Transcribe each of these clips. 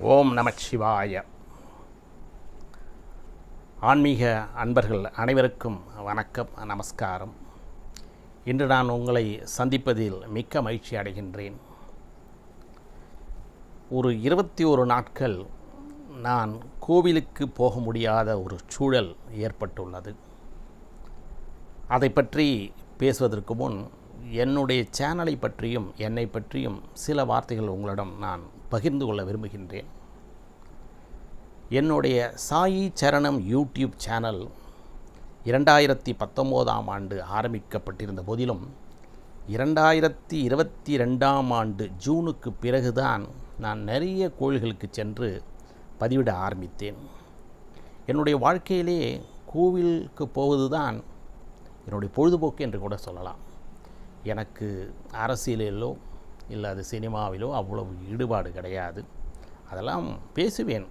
ஓம் நமச்சிவாய ஆன்மீக அன்பர்கள் அனைவருக்கும் வணக்கம் நமஸ்காரம். இன்று நான் உங்களை சந்திப்பதில் மிக்க மகிழ்ச்சி அடைகின்றேன். ஒரு இருபத்தி ஒரு நாட்கள் நான் கோவிலுக்கு போக முடியாத ஒரு சூழல் ஏற்பட்டுள்ளது. அதை பற்றி பேசுவதற்கு முன் என்னுடைய சேனலை பற்றியும் என்னை பற்றியும் சில வார்த்தைகள் உங்களிடம் நான் பகிர்ந்து கொள்ள விரும்புகின்றேன். என்னுடைய சாயி சரணம் யூடியூப் சேனல் இரண்டாயிரத்தி பத்தொம்போதாம் ஆண்டு ஆரம்பிக்கப்பட்டிருந்த போதிலும் இரண்டாயிரத்தி இருபத்தி ரெண்டாம் ஆண்டு ஜூனுக்கு பிறகுதான் நான் நிறைய கோயில்களுக்கு சென்று பதிவிட ஆரம்பித்தேன். என்னுடைய வாழ்க்கையிலே கோவிலுக்கு போவதுதான் என்னுடைய பொழுதுபோக்கு என்று கூட சொல்லலாம். எனக்கு அரசியலிலோ இல்லை அது சினிமாவிலோ அவ்வளவு ஈடுபாடு கிடையாது. அதெல்லாம் பேசுவேன்.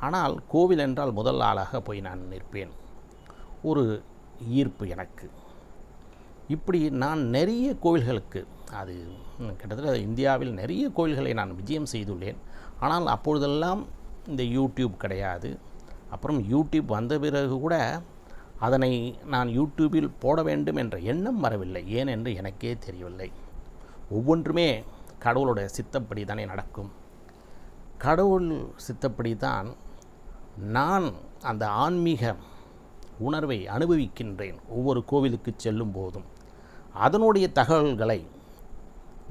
ஆனால் கோவில் என்றால் முதல் ஆளாக போய் நான் நிற்பேன். ஒரு ஈர்ப்பு எனக்கு. இப்படி நான் நிறைய கோவில்களுக்கு அது கிட்டத்தட்ட இந்தியாவில் நிறைய கோவில்களை நான் விஜயம் செய்துள்ளேன். ஆனால் அப்பொழுதெல்லாம் இந்த யூடியூப் கிடையாது. அப்புறம் யூடியூப் வந்த பிறகு கூட அதனை நான் யூடியூபில் போட வேண்டும் என்ற எண்ணம் வரவில்லை. ஏனென்று எனக்கே தெரியவில்லை. ஒவ்வொன்றுமே கடவுளுடைய சித்தப்படி தானே நடக்கும். கடவுள் சித்தப்படி தான் நான் அந்த ஆன்மீக உணர்வை அனுபவிக்கின்றேன் ஒவ்வொரு கோவிலுக்கு செல்லும் போதும். அதனுடைய தகவல்களை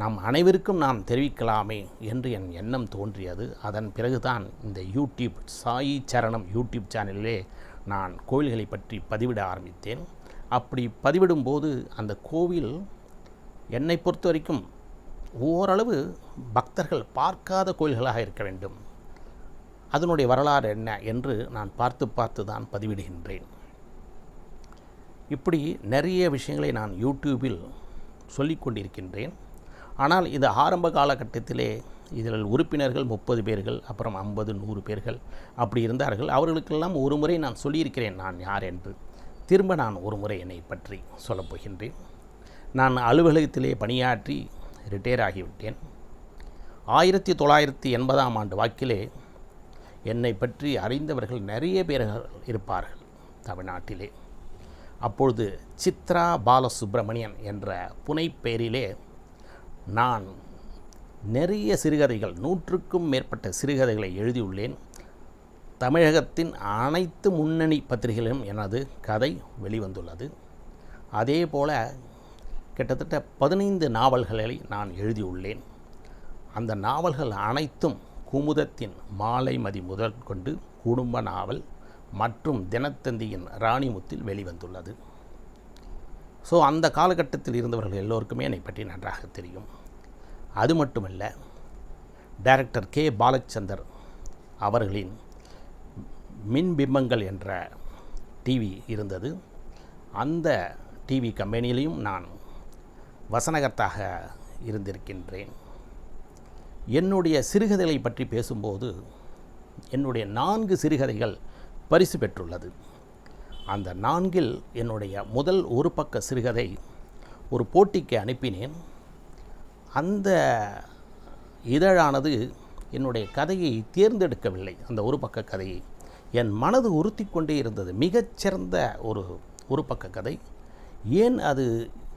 நாம் அனைவருக்கும் நாம் தெரிவிக்கலாமே என்று என் எண்ணம் தோன்றியது. அதன் பிறகுதான் இந்த யூடியூப் சாயி சரணம் யூடியூப் சேனலிலே நான் கோவில்களை பற்றி பதிவிட ஆரம்பித்தேன். அப்படி பதிவிடும்போது அந்த கோவில் என்னை பொறுத்த வரைக்கும் ஓரளவு பக்தர்கள் பார்க்காத கோயில்களாக இருக்க வேண்டும். அதனுடைய வரலாறு என்ன என்று நான் பார்த்து பார்த்து தான் பதிவிடுகின்றேன். இப்படி நிறைய விஷயங்களை நான் யூடியூபில் சொல்லிக் கொண்டிருக்கின்றேன். ஆனால் இது ஆரம்ப காலகட்டத்திலே இதில் உறுப்பினர்கள் முப்பது பேர்கள் அப்புறம் ஐம்பது நூறு பேர்கள் அப்படி இருந்தார்கள். அவர்களுக்கெல்லாம் ஒரு முறை நான் சொல்லியிருக்கிறேன் நான் யார் என்று. திரும்ப நான் ஒரு முறை என்னை பற்றி சொல்லப் போகின்றேன். நான் அலுவலகத்திலே பணியாற்றி ரிட்டையர் ஆகிவிட்டேன். ஆயிரத்தி தொள்ளாயிரத்தி எண்பதாம் ஆண்டு வாக்கிலே என்னை பற்றி அறிந்தவர்கள் நிறைய பேர்கள் இருப்பார்கள் தமிழ்நாட்டிலே. அப்பொழுது சித்ரா பாலசுப்ரமணியன் என்ற புனைப்பெயரிலே நான் நிறைய சிறுகதைகள் நூற்றுக்கும் மேற்பட்ட சிறுகதைகளை எழுதியுள்ளேன். தமிழகத்தின் அனைத்து முன்னணி பத்திரிகைகளிலும் எனது கதை வெளிவந்துள்ளது. அதே போல கிட்டத்தட்ட பதினைந்து நாவல்களை நான் எழுதியுள்ளேன். அந்த நாவல்கள் அனைத்தும் குமுதத்தின் மாலை மதி முதல் கொண்டு குடும்ப நாவல் மற்றும் தினத்தந்தியின் ராணிமுத்தில் வெளிவந்துள்ளது. ஸோ அந்த காலகட்டத்தில் இருந்தவர்கள் எல்லோருக்குமே என்னை பற்றி நன்றாக தெரியும். அது மட்டுமல்ல டைரக்டர் கே. பாலச்சந்தர் அவர்களின் மின்பிம்பங்கள் என்ற டிவி இருந்தது. அந்த டிவி கம்பெனியிலையும் நான் வசனகர்த்தாக இருந்திருக்கின்றேன். என்னுடைய சிறுகதைகளை பற்றி பேசும்போது என்னுடைய நான்கு சிறுகதைகள் பரிசு பெற்றுள்ளது. அந்த நான்கில் என்னுடைய முதல் ஒரு பக்க சிறுகதை ஒரு போட்டிக்கு அனுப்பினேன். அந்த இதழானது என்னுடைய கதையை தேர்ந்தெடுக்கவில்லை. அந்த ஒரு பக்க கதையை என் மனது உறுத்தி கொண்டே இருந்தது மிகச்சிறந்த ஒரு ஒரு பக்க கதை. ஏன் அது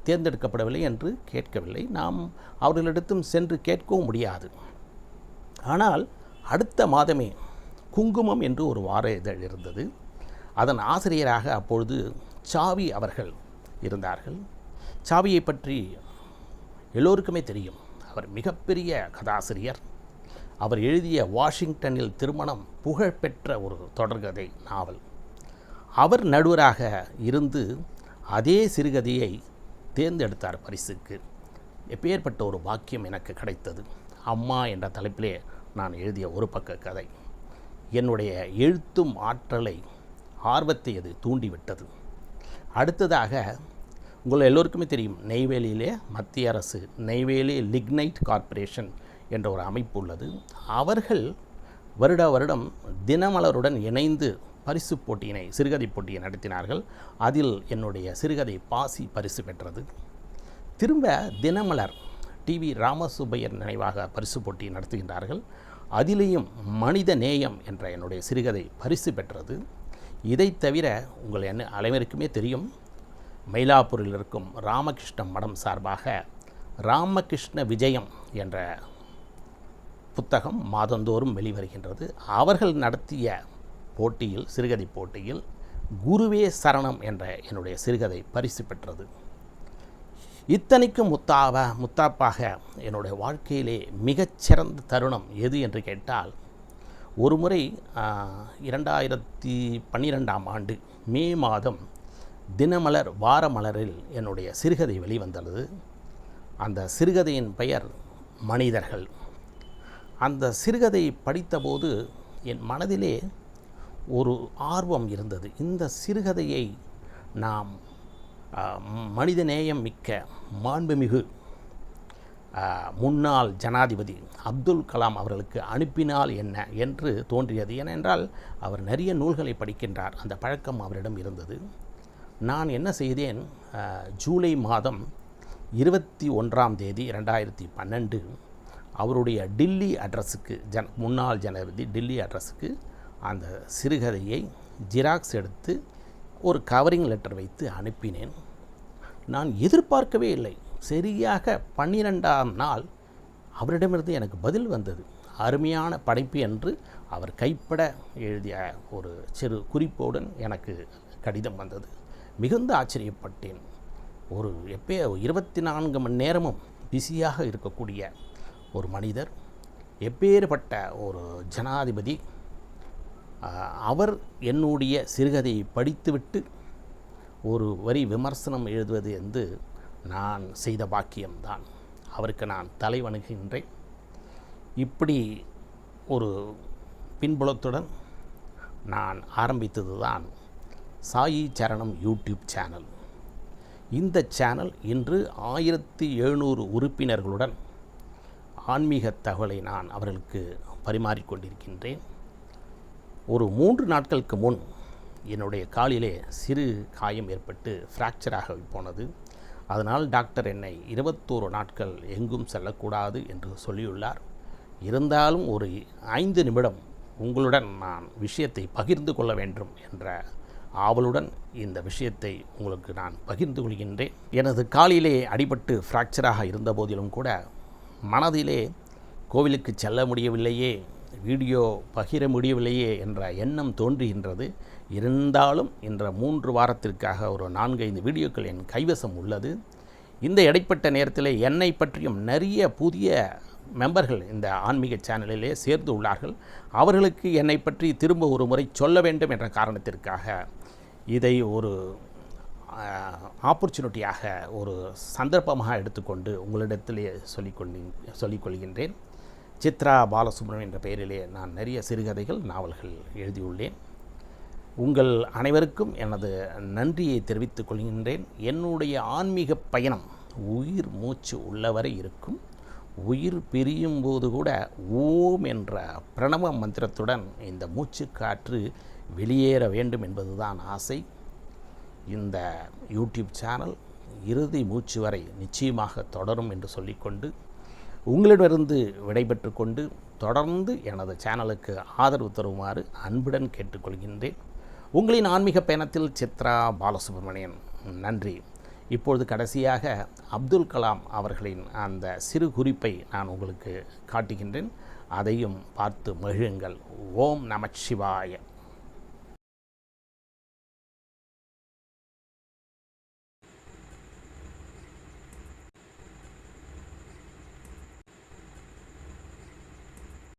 தேர்ந்தெடுக்கப்படவில்லை என்று கேட்கவில்லை. நாம் அவர்களிடத்தும் சென்று கேட்கவும் முடியாது. ஆனால் அடுத்த மாதமே குங்குமம் என்று ஒரு வார இதழ் இருந்தது. அதன் ஆசிரியராக அப்பொழுது சாவி அவர்கள் இருந்தார்கள். சாவியை பற்றி எல்லோருக்குமே தெரியும். அவர் மிகப்பெரிய கதாசிரியர். அவர் எழுதிய வாஷிங்டனில் திருமணம் புகழ்பெற்ற ஒரு தொடர்கதை நாவல். அவர் நடுவராக இருந்து அதே சிறுகதையை தேர்ந்தெடுத்தார் பரிசுக்கு. எப்பேற்பட்ட ஒரு வாக்கியம் எனக்கு கிடைத்தது. அம்மா என்ற தலைப்பிலே நான் எழுதிய ஒரு பக்க கதை. என்னுடைய எழுத்தும் ஆற்றலை ஆர்வத்தை அது தூண்டிவிட்டது. அடுத்ததாக உங்கள் எல்லோருக்குமே தெரியும் நெய்வேலியிலே மத்திய அரசு நெய்வேலி லிக்னைட் கார்ப்பரேஷன் என்ற ஒரு அமைப்பு உள்ளது. அவர்கள் வருட வருடம் தினமலருடன் இணைந்து பரிசு போட்டியினை சிறுகதை போட்டியை நடத்தினார்கள். அதில் என்னுடைய சிறுகதை பாசி பரிசு பெற்றது. திரும்ப தினமலர் டிவி ராமசுப்பையர் நினைவாக பரிசு போட்டி நடத்துகின்றார்கள். அதிலேயும் மனித நேயம் என்ற என்னுடைய சிறுகதை பரிசு பெற்றது. இதை தவிர உங்கள் என்ன அனைவருக்குமே தெரியும். மயிலாப்பூரில் இருக்கும் ராமகிருஷ்ண மடம் சார்பாக ராமகிருஷ்ண விஜயம் என்ற புத்தகம் மாதந்தோறும் வெளிவருகின்றது. அவர்கள் நடத்திய போட்டியில் சிறுகதை போட்டியில் குருவே சரணம் என்ற என்னுடைய சிறுகதை பரிசு பெற்றது. இத்தனைக்கும் முத்தாவ முத்தாப்பாக என்னுடைய வாழ்க்கையிலே மிகச்சிறந்த தருணம் எது என்று கேட்டால் ஒரு முறை இரண்டாயிரத்தி பன்னிரெண்டாம் ஆண்டு மே மாதம் தினமலர் வாரமலரில் என்னுடைய சிறுகதை வெளிவந்தது. அந்த சிறுகதையின் பெயர் மனிதர்கள். அந்த சிறுகதை படித்தபோது என் மனதிலே ஒரு ஆர்வம் இருந்தது. இந்த சிறுகதையை நாம் மனிதநேயம் மிக்க மாண்புமிகு முன்னாள் ஜனாதிபதி அப்துல் கலாம் அவர்களுக்கு அனுப்பினால் என்ன என்று தோன்றியது. ஏனென்றால் அவர் நிறைய நூல்களை படிக்கின்றார். அந்த பழக்கம் அவரிடம் இருந்தது. நான் என்ன செய்தேன் ஜூலை மாதம் இருபத்தி ஒன்றாம் தேதி ரெண்டாயிரத்தி பன்னெண்டு அவருடைய டில்லி அட்ரஸுக்கு ஜன் முன்னாள் ஜனாதிபதி டில்லி அட்ரஸுக்கு அந்த சிறுகதையை ஜிராக்ஸ் எடுத்து ஒரு கவரிங் லெட்டர் வைத்து அனுப்பினேன். நான் எதிர்பார்க்கவே இல்லை. சரியாக பன்னிரெண்டாம் நாள் அவரிடமிருந்து எனக்கு பதில் வந்தது. அருமையான படைப்பு என்று அவர் கைப்பட எழுதிய ஒரு சிறு குறிப்போடன் எனக்கு கடிதம் வந்தது. மிகுந்த ஆச்சரியப்பட்டேன். ஒரு எப்போ இருபத்தி நான்கு மணி நேரமும் பிஸியாக இருக்கக்கூடிய ஒரு மனிதர் எப்பேற்பட்ட ஒரு ஜனாதிபதி அவர் என்னுடைய சிறுகதையை படித்துவிட்டு ஒரு வரி விமர்சனம் எழுதுவது என்று நான் செய்த பாக்கியம்தான். அவருக்கு நான் தலை வணங்குகின்றேன். இப்படி ஒரு பின்புலத்துடன் நான் ஆரம்பித்தது தான் சாயி சரணம் யூடியூப் சேனல். இந்த சேனல் இன்று ஆயிரத்தி எழுநூறு உறுப்பினர்களுடன் ஆன்மீக தகவலை நான் அவர்களுக்கு பரிமாறிக்கொண்டிருக்கின்றேன் ஒரு மூன்று நாட்களுக்கு முன் என்னுடைய காலிலே சிறு காயம் ஏற்பட்டு ஃப்ராக்சராக போனது. அதனால் டாக்டர் என்னை இருபத்தோரு நாட்கள் எங்கும் செல்லக்கூடாது என்று சொல்லியுள்ளார். இருந்தாலும் ஒரு ஐந்து நிமிடம் உங்களுடன் நான் விஷயத்தை பகிர்ந்து கொள்ள வேண்டும் என்ற ஆவலுடன் இந்த விஷயத்தை உங்களுக்கு நான் பகிர்ந்து கொள்கின்றேன். எனது காலிலே அடிபட்டு ஃப்ராக்சராக இருந்த போதிலும் கூட மனதிலே கோவிலுக்கு செல்ல முடியவில்லையே வீடியோ பகிர முடியவில்லையே என்ற எண்ணம் தோன்றுகின்றது. இருந்தாலும் என்ற மூன்று வாரத்திற்காக ஒரு நான்கைந்து வீடியோக்கள் என் கைவசம் உள்ளது. இந்த இடைப்பட்ட நேரத்தில் என்னை பற்றியும் நிறைய புதிய மெம்பர்கள் இந்த ஆன்மீக சேனலிலே சேர்ந்து உள்ளார்கள். அவர்களுக்கு என்னை பற்றி திரும்ப ஒரு முறை சொல்ல வேண்டும் என்ற காரணத்திற்காக இதை ஒரு ஆப்பர்ச்சுனிட்டியாக ஒரு சந்தர்ப்பமாக எடுத்துக்கொண்டு உங்களிடத்திலே சொல்லிக்கொண்டு சொல்லிக்கொள்கின்றேன். சித்ரா பாலசுப்ரமணியம் என்ற பெயரிலே நான் நிறைய சிறுகதைகள் நாவல்கள் எழுதியுள்ளேன். உங்கள் அனைவருக்கும் எனது நன்றியை தெரிவித்துக் கொள்கின்றேன். என்னுடைய ஆன்மீக பயணம் உயிர் மூச்சு உள்ளவரை இருக்கும். உயிர் பிரியும் போது கூட ஓம் என்ற பிரணவ மந்திரத்துடன் இந்த மூச்சு காற்று வெளியேற வேண்டும் என்பதுதான் ஆசை. இந்த யூடியூப் சேனல் இறுதி மூச்சு வரை நிச்சயமாக தொடரும் என்று சொல்லிக்கொண்டு உங்களிடமிருந்து விடைபெற்று கொண்டு தொடர்ந்து எனது சேனலுக்கு ஆதரவு தருமாறு அன்புடன் கேட்டுக்கொள்கின்றேன். உங்களின் ஆன்மீக பயணத்தில் சித்ரா பாலசுப்ரமணியன் நன்றி. இப்பொழுது கடைசியாக அப்துல் கலாம் அவர்களின் அந்த சிறு குறிப்பை நான் உங்களுக்கு காட்டுகின்றேன். அதையும் பார்த்து மகிழுங்கள். ஓம் நமச்சிவாய